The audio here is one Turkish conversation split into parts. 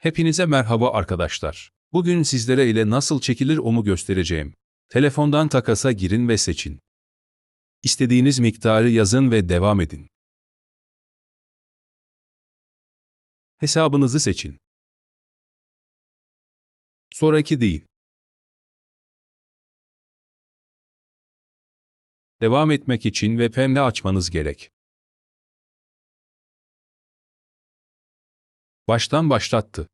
Hepinize merhaba arkadaşlar. Bugün sizlere ile nasıl çekilir onu göstereceğim. Telefondan takasa girin ve seçin. İstediğiniz miktarı yazın ve devam edin. Hesabınızı seçin. Sonraki değil. Devam etmek için VPN'le açmanız gerek. Baştan başlattı.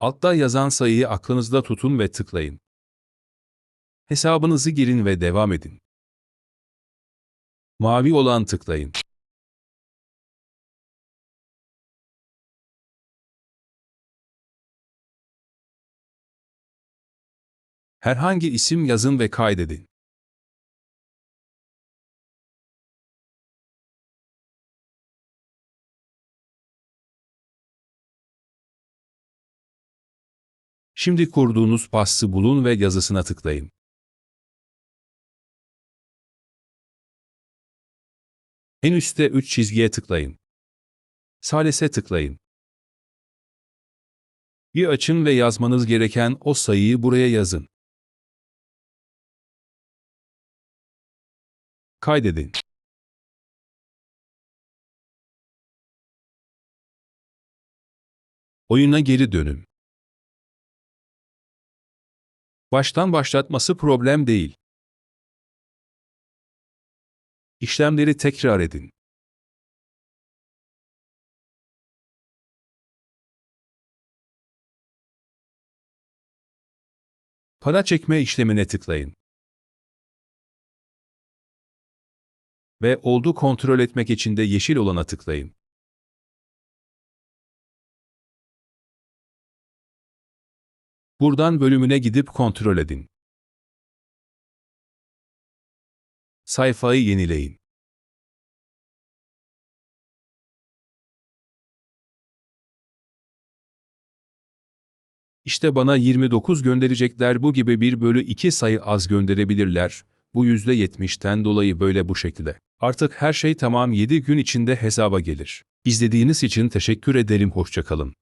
Altta yazan sayıyı aklınızda tutun ve tıklayın. Hesabınızı girin ve devam edin. Mavi olan tıklayın. Herhangi isim yazın ve kaydedin. Şimdi kurduğunuz pası bulun ve yazısına tıklayın. En üstte 3 çizgiye tıklayın. Salise tıklayın. Bir açın ve yazmanız gereken o sayıyı buraya yazın. Kaydedin. Oyuna geri dönün. Baştan başlatması problem değil. İşlemleri tekrar edin. Para çekme işlemine tıklayın. Ve oldu kontrol etmek için de yeşil olana tıklayın. Buradan bölümüne gidip kontrol edin. Sayfayı yenileyin. İşte bana 29 gönderecekler bu gibi bir bölü 2 sayı az gönderebilirler. Bu %70'ten dolayı böyle bu şekilde. Artık her şey tamam 7 gün içinde hesaba gelir. İzlediğiniz için teşekkür ederim hoşçakalın.